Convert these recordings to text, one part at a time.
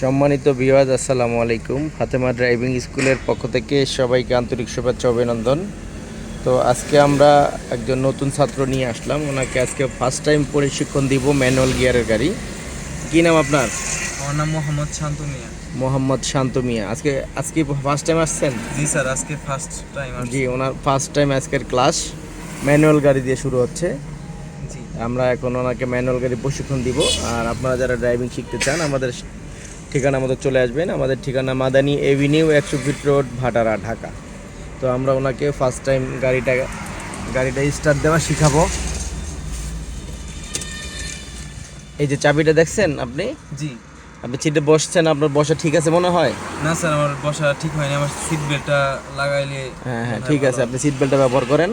সম্মানিত বিওয়াজ আসসালামু আলাইকুম। ফাতেমা ড্রাইভিং স্কুলের পক্ষ থেকে সবাইকে আন্তরিক শুভেচ্ছা অভিনন্দন। তো আজকে আমরা একজন নতুন ছাত্র নিয়ে আসলাম। ওনাকে আজকে ফার্স্ট টাইম প্রশিক্ষণ দিব ম্যানুয়াল গিয়ারের গাড়ি। কী নাম আপনার? আমার নাম মোহাম্মদ শান্ত মিয়া। মোহাম্মদ শান্ত মিয়া। আজকে আজকে ফার্স্ট টাইম আসছেন? জি স্যার আজকে ফার্স্ট টাইম জি ওনার ফার্স্ট টাইম আজকের ক্লাস ম্যানুয়াল গাড়ি দিয়ে শুরু হচ্ছে। আমরা এখন ওনাকে ম্যানুয়াল গাড়ি প্রশিক্ষণ দিব। আর আপনারা যারা ড্রাইভিং শিখতে চান আমাদের ঠিকানা আমাদের চলে আসবেন। আমাদের ঠিকানা মাদানি এভিনিউ একশো ফিট রোড ভাটারা ঢাকা। তো আমরা ওনাকে ফার্স্ট টাইম গাড়িটা গাড়িটা স্টার্ট দেওয়া শিখাবো। এই যে চাবিটা দেখছেন আপনি? জি। আপনি সিটে বসছেন আপনার বসা ঠিক আছে মনে হয়? না স্যার আমার বসা ঠিক হয়নি। আমার সিট বেল্টটা লাগাইলে হ্যাঁ হ্যাঁ ঠিক আছে। আপনি সিট বেল্টটা ব্যবহার করেন।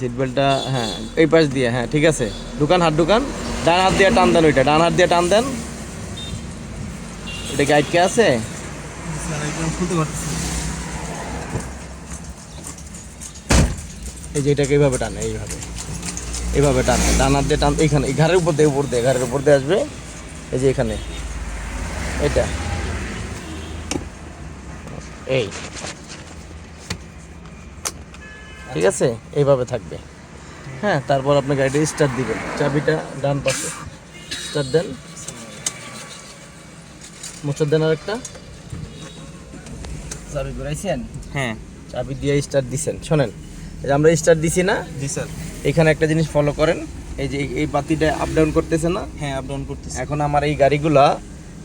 সিট বেল্টটা হ্যাঁ এই পাশ দিয়ে হ্যাঁ ঠিক আছে। দোকান হাত দোকান ডান হাত দিয়ে টান দেন ওইটা ডান হাত দিয়ে টান দেন। এটা কি আটকে আছে। এই যে এটাকে এইভাবে টান, এইভাবে। এইভাবে টান ডান হাত দিয়ে টান, এইখানে, এই ঘরের উপর দিয়ে উপর দিয়ে ঘরের উপর দিয়ে আসবে। এই যে এখানে। এটা। এই। ঠিক আছে? এইভাবে থাকবে। হ্যাঁ তারপর আপনি গাড়িটা স্টার্ট দিবেন। চাবিটা ডান পাশে। স্টার্ট দেন। মোচর দেন আর একটা চাবি ঘুরাইছেন? হ্যাঁ। চাবি দিয়ে স্টার্ট দিছেন। শোনেন আমরা স্টার্ট দিছি না? জি স্যার। এখানে একটা জিনিস ফলো করেন। এই যে এই- বাতিটা আপ ডাউন করতেছে না? হ্যাঁ আপ ডাউন করতেছি। এখন আমার এই গাড়িগুলা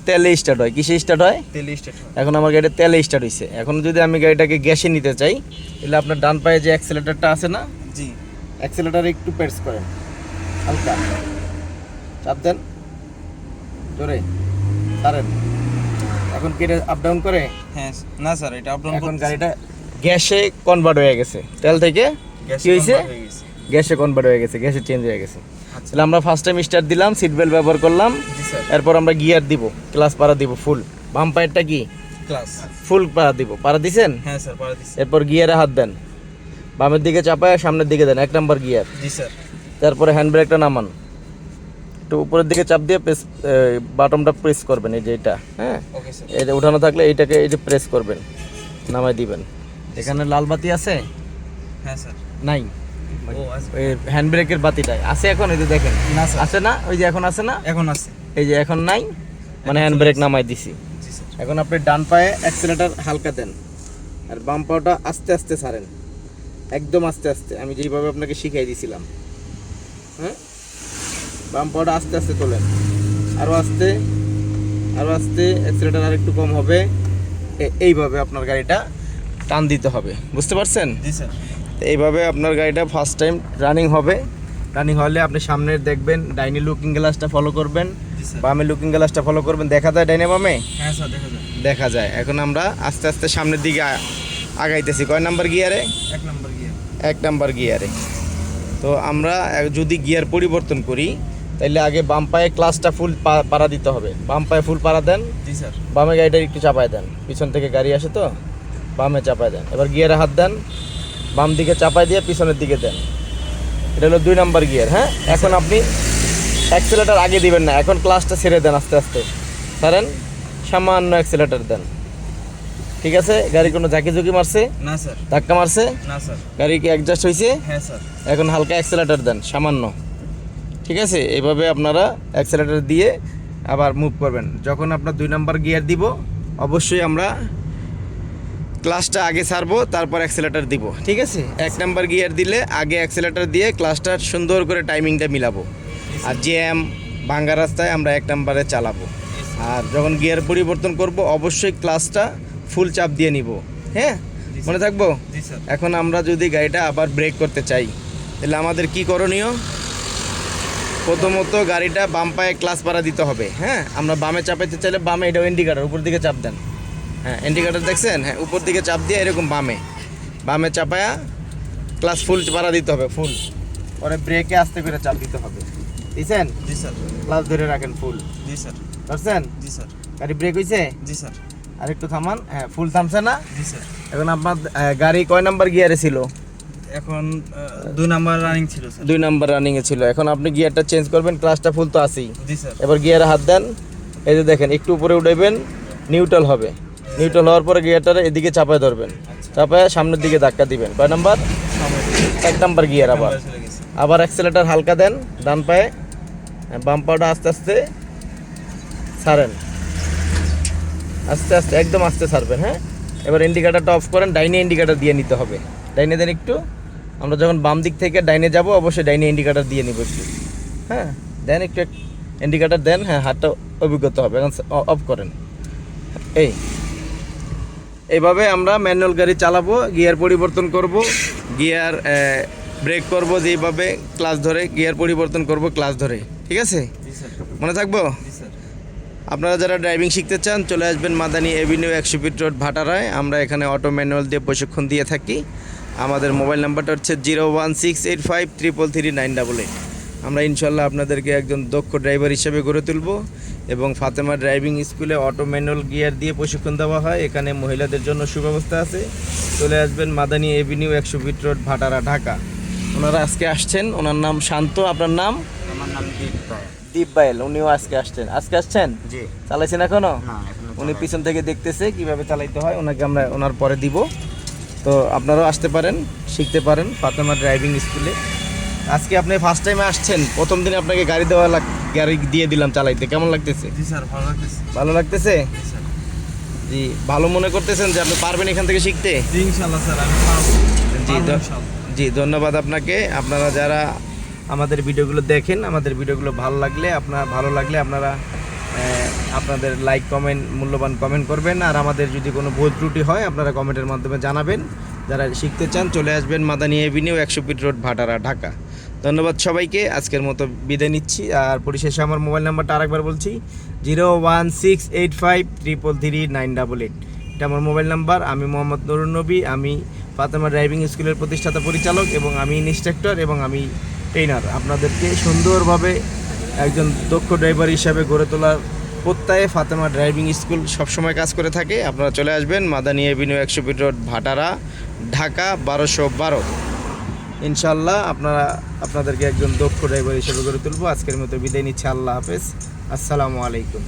তেলে স্টার্ট হয়। কিসে স্টার্ট হয়? তেলে স্টার্ট হয়। এখন আমার গাড়িটা তেলে স্টার্ট হয়েছে এখন যদি আমি গাড়িটাকে গ্যাসে নিতে চাই তাহলে আপনার ডান পায়ে যে অ্যাক্সেলেটারটা আছে না? জি। অ্যাক্সেলেটার একটু প্রেস করেন। হালকা। চাপ দেন। জোরে ছাড়েন। এখন কি আপ ডাউন করে? হ্যাঁ না স্যার এটা আপ ডাউন এখন গাড়িটা গ্যাসে কনভার্ট হয়ে গেছে। তেল থেকে কি হয়েছে গ্যাসে কনভার্ট হয়ে গেছে গ্যাসে চেঞ্জ হয়ে গেছে। আচ্ছা। তাহলে আমরা ফার্স্ট টাইম স্টার্ট দিলাম সিট বেল্ট ব্যবহার করলাম। এরপর আমরা গিয়ার দিব ক্লাস পাড়া দিব ফুল বাম পায়েরটা কি? ক্লাস ফুল পাড়া দিব। পাড়া দিছেন? হ্যাঁ স্যার পারা দিচ্ছি এরপর গিয়ারে হাত দেন। বামের দিকে চাপায় সামনের দিকে দেন। এক নাম্বার গিয়ার জি স্যার। তারপরে হ্যান্ড ব্রেকটা নামান। একটু উপরের দিকে চাপ দিয়ে প্রেস বাটনটা প্রেস করবেন এই যে এটা হ্যাঁ? ওকে স্যার এটা উঠানো থাকলে এইটাকে এই যে প্রেস করবেন নামাই দিবেন। এখানে লাল বাতি আছে? হ্যাঁ স্যার নাই? হ্যান্ড ব্রেকের বাতিটা আছে এখন? এই যে দেখেন। আছে না? ওই যে এখন আছে না? এখন আছে। এই যে এখন নাই? মানে হ্যান্ড ব্রেক নামাই দিছি। স্যার এখন আপনি ডান পায়ে অ্যাক্সিলেটার হালকা দেন। আর বাম পাটা আস্তে আস্তে ছাড়েন। একদম আস্তে আস্তে। আমি যেইভাবে আপনাকে শিখাই দিয়েছিলাম হ্যাঁ? বাম পাটা আস্তে আস্তে তোলেন। আরও আস্তে আরও আস্তে অ্যাক্সিলেটার আর একটু কম হবে। এইভাবে আপনার গাড়িটা টান দিতে হবে। বুঝতে পারছেন? এইভাবে আপনার গাড়িটা ফার্স্ট টাইম রানিং হবে। রানিং হলে আপনি সামনের দেখবেন ডাইনি লুকিং গ্লাসটা ফলো করবেন। বামে লুকিং গ্লাসটা ফলো করবেন। দেখা যায় ডাইনে বামে? হ্যাঁ দেখা যায়। এখন আমরা আস্তে আস্তে সামনের দিকে আগাইতেছি। কয় নাম্বার গিয়ারে? এক নম্বর এক নাম্বার গিয়ারে। তো আমরা যদি গিয়ার পরিবর্তন করি তাহলে আগে বাম পায়ে ক্লাসটা ফুল পাড়া দিতে হবে। বাম পায়ে ফুল পাড়া দেন। জি স্যার। বামে গাড়িটা একটু চাপায় দেন। পিছন থেকে গাড়ি আসে তো বামে চাপায় দেন। এবার গিয়ারে হাত দেন। বাম দিকে চাপায় দিয়ে পিছনের দিকে দেন। এটা হলো দুই নাম্বার গিয়ার হ্যাঁ? এখন আপনি অ্যাক্সেলেটার আগে দিবেন না। এখন ক্লাসটা ছেড়ে দেন আস্তে আস্তে। ছাড়েন সামান্য অ্যাক্সেলেটার দেন। ঠিক আছে? গাড়ি কোনো ঝাঁকি ঝুঁকি মারছে? না স্যার। ধাক্কা মারছে? না স্যার। গাড়ি কি অ্যাডজাস্ট হয়েছে হ্যাঁ স্যার। এখন হালকা অ্যাক্সেলেটার দেন সামান্য। ঠিক আছে? এভাবে আপনারা অ্যাক্সেলেটার দিয়ে আবার মুভ করবেন। যখন আপনার দুই নাম্বার গিয়ার দিব অবশ্যই আমরা ক্লাসটা আগে ছাড়বো তারপর অ্যাক্সেলেটার দিব। ঠিক আছে? এক নাম্বার গিয়ার দিলে আগে অ্যাক্সেলেটার দিয়ে ক্লাসটা সুন্দর করে টাইমিংটা মিলাবো। আর জ্যাম ভাঙ্গা রাস্তায় আমরা এক নাম্বারে চালাবো। আর যখন গিয়ার পরিবর্তন করব অবশ্যই ক্লাসটা ফুল চাপ দিয়ে নিব। হ্যাঁ? মনে থাকব? এখন আমরা যদি গাড়িটা আবার ব্রেক করতে চাই তাহলে আমাদের কি করণীয়? প্রথমত গাড়িটা বাম পায়ে ক্লাস পাড়া দিতে হবে হ্যাঁ? আমরা বামে চাপাইতে চাইলে বামে এটা ইন্ডিকেটার উপর দিকে চাপ দেন। হ্যাঁ ইন্ডিকেটার দেখছেন? হ্যাঁ উপর দিকে চাপ দিয়ে এরকম বামে। বামে চাপায়া ক্লাস ফুল পাড়া দিতে হবে ফুল পরে ব্রেকে আস্তে করে চাপ দিতে হবে। দিছেন? জি স্যার। ক্লাস ধরে রাখেন ফুল জি স্যার। পারছেন জি স্যার। গাড়ি ব্রেক হয়েছে জি স্যার। আর একটু থামান। হ্যাঁ ফুল থামছে না? জি স্যার। এখন আপনার গাড়ি কয় নাম্বার গিয়ারে ছিল? এখন দুই নাম্বার রানিং ছিল স্যার দুই নাম্বার রানিং এ ছিল। এখন আপনি গিয়ারটা চেঞ্জ করবেন ক্লাসটা ফুল তো আছেই। জি স্যার এবার গিয়ারে হাত দেন এই যে দেখেন একটু উপরে উঠাইবেন নিউট্রাল হবে। নিউট্রাল হওয়ার পরে গিয়ারটা এদিকে চাপায় ধরবেন। চাপায় সামনের দিকে ধাক্কা দিবেন। কয় নাম্বার? এক নাম্বার গিয়ার আবার। আবার অ্যাক্সেলেটার হালকা দেন ডান পায়ে বাম পাটা আস্তে আস্তে ছাড়েন। আস্তে আস্তে একদম আস্তে ছাড়বেন হ্যাঁ? এবার ইন্ডিকেটারটা অফ করেন ডাইনে ইন্ডিকেটার দিয়ে নিতে হবে। ডাইনে দেন একটু। আমরা যখন বাম দিক থেকে ডাইনে যাব অবশ্যই ডাইনে ইন্ডিকেটার দিয়ে নিব একটু। হ্যাঁ দেন একটু ইন্ডিকেটার দেন হ্যাঁ হাতটা অভিজ্ঞতা হবে এখন অফ করেন। এই। এইভাবে আমরা ম্যানুয়াল গাড়ি চালাবো গিয়ার পরিবর্তন করব গিয়ার ব্রেক করব যেভাবে ক্লাস ধরে গিয়ার পরিবর্তন করব ক্লাস ধরে ঠিক আছে? মনে থাকব? আপনারা যারা ড্রাইভিং শিখতে চান চলে আসবেন মাদানি এভিনিউ একশো ফিট রোড ভাটারায়। আমরা এখানে অটো ম্যানুয়াল দিয়ে প্রশিক্ষণ দিয়ে থাকি। আমাদের মোবাইল নাম্বারটা হচ্ছে zero one six eight five triple three nine double eight. আমরা ইনশাল্লাহ আপনাদেরকে একজন দক্ষ ড্রাইভার হিসেবে গড়ে তুলব এবং ফাতেমা ড্রাইভিং স্কুলে অটো ম্যানুয়াল গিয়ার দিয়ে প্রশিক্ষণ দেওয়া হয়। এখানে মহিলাদের জন্য সুব্যবস্থা আছে। চলে আসবেন মাদানী এভিনিউ একশো ফিট রোড ভাটারা ঢাকা। ওনারা আজকে আসছেন। ওনার নাম শান্ত আপনার নাম? আমার নাম দীপ বাইল উনিও আজকে আসছেন। আজকে আসছেন? জি। চালাইছেন এখনও? এখনও উনি পিছন থেকে দেখতেছে কীভাবে চালাইতে হয়। ওনাকে আমরা ওনার পরে দিব। তো আপনারাও আসতে পারেন শিখতে পারেন ফাতেমা ড্রাইভিং স্কুলে আজকে আপনি ফার্স্ট টাইমে আসছেন প্রথম দিনে আপনাকে গাড়ি দেওয়া লাগ গাড়ি দিয়ে দিলাম চালাইতে। কেমন লাগতেছে? জি স্যার ভালো লাগতেছে। ভালো লাগতেছে? জি ভালো মনে করতেছেন যে আপনি পারবেন এখান থেকে শিখতে? জি ইনশাল্লাহ স্যার আমি পারব। জি। জি ধন্যবাদ আপনাকে। আপনারা যারা আমাদের ভিডিওগুলো দেখেন আমাদের ভিডিওগুলো ভালো লাগলে আপনার ভালো লাগলে আপনারা আপনাদের লাইক কমেন্ট মূল্যবান কমেন্ট করবেন। আর আমাদের যদি কোনো ভুল ত্রুটি হয়, আপনারা কমেন্টের মাধ্যমে জানাবেন। যারা শিখতে চান, চলে আসবেন মাদানী এভিনিউ একশো ফিট রোড, ভাটারা, ঢাকা। ধন্যবাদ সবাইকে, আজকের মতো বিদায় নিচ্ছি। আর পরিশেষে আমার মোবাইল নাম্বারটা আরেকবার বলছি, zero one six eight five triple three nine double eight. এটা আমার মোবাইল নাম্বার। আমি মোহাম্মদ নুরুন নবী, আমি ফাতেমা ড্রাইভিং স্কুলের প্রতিষ্ঠাতা পরিচালক এবং আমি ইনস্ট্রাক্টর এবং আমি ট্রেনার আপনাদেরকে সুন্দরভাবে একজন দক্ষ ড্রাইভার হিসাবে গড়ে তোলার প্রত্যয়ে ফাতেমা ড্রাইভিং স্কুল সবসময় কাজ করে থাকে। আপনারা চলে আসবেন মাদানী এভিনিউ একশো ফিট রোড, ভাটারা, ঢাকা বারোশো বারো। ইনশাল্লাহ আপনারা, আপনাদেরকে একজন দক্ষ ড্রাইভার হিসেবে গড়ে তুলবো। আজকের মতো বিদায় নিচ্ছে। আল্লাহ হাফেজ। আসসালামু আলাইকুম।